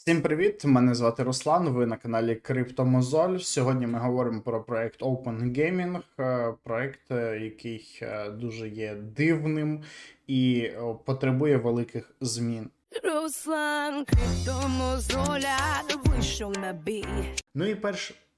Всім привіт! Мене звати Руслан. Ви на каналі Криптомозоль. Сьогодні ми говоримо про проект Open Gaming, е, проект, е, який е, дуже є дивним і потребує великих змін. Руслан Криптомозоля вийшов на бій. Ну і перш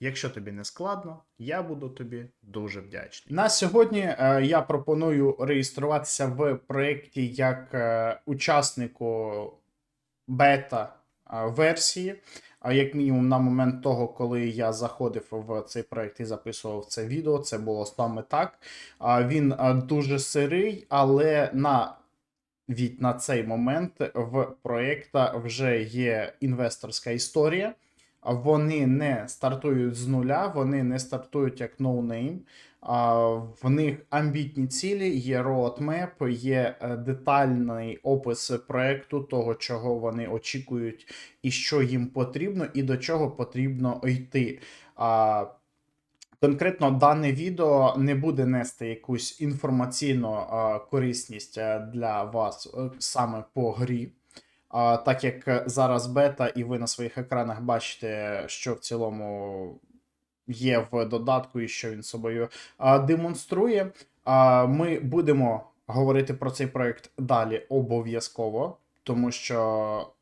Якщо тобі не складно, я буду тобі дуже вдячний. На сьогодні е, я пропоную реєструватися в проєкті як е, учаснику бета е. А як мінімум на момент того, коли я заходив в цей проект і записував це відео, це було саме так. Він дуже сирий, але на від на цей момент в проєкта вже є інвесторська історія. Вони не стартують з нуля, вони не стартують як ноунейм. А в них амбітні цілі, є roadmap, є е, детальний опис проекту, того, чого вони очікують, і що їм потрібно, і до чого потрібно йти. Конкретно дане відео не буде нести якусь інформаційну корисність е, для вас е, саме по грі. А, так як зараз бета, і ви на своїх екранах бачите, що в цілому є в додатку і що він собою демонструє. Ми будемо говорити про цей проект далі обов'язково, тому що.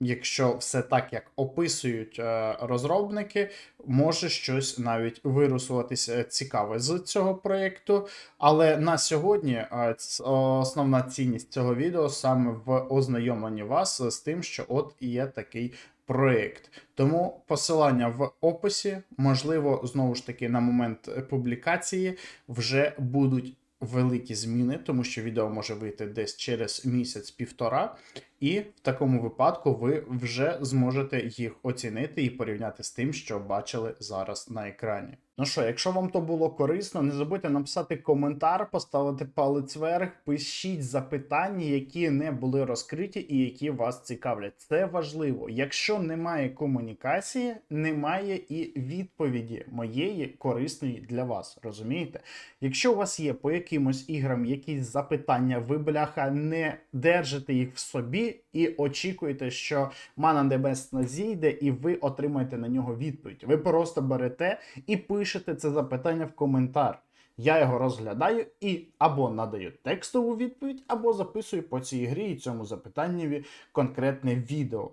Якщо все так, як описують е, розробники, може щось навіть вирусуватися цікаве з цього проєкту. Але на сьогодні е, основна цінність цього відео саме в ознайомленні вас з тим, що от є такий проєкт. Тому посилання в описі, можливо, знову ж таки, на момент публікації вже будуть великі зміни, тому що відео може вийти десь через місяць-півтора. І в такому випадку ви вже зможете їх оцінити і порівняти з тим, що бачили зараз на екрані. Ну що, якщо вам то було корисно, не забудьте написати коментар, поставити палець вверх, пишіть запитання, які не були розкриті і які вас цікавлять. Це важливо. Якщо немає комунікації, немає і відповіді моєї корисної для вас. Розумієте? Якщо у вас є по якимось іграм якісь запитання, ви бляха не держите їх в собі і очікуєте, що мана небесна зійде, і ви отримаєте на нього відповідь. Ви просто берете і пишете це запитання в коментар. Я його розглядаю і або надаю текстову відповідь, або записую по цій грі і цьому запитанню конкретне відео.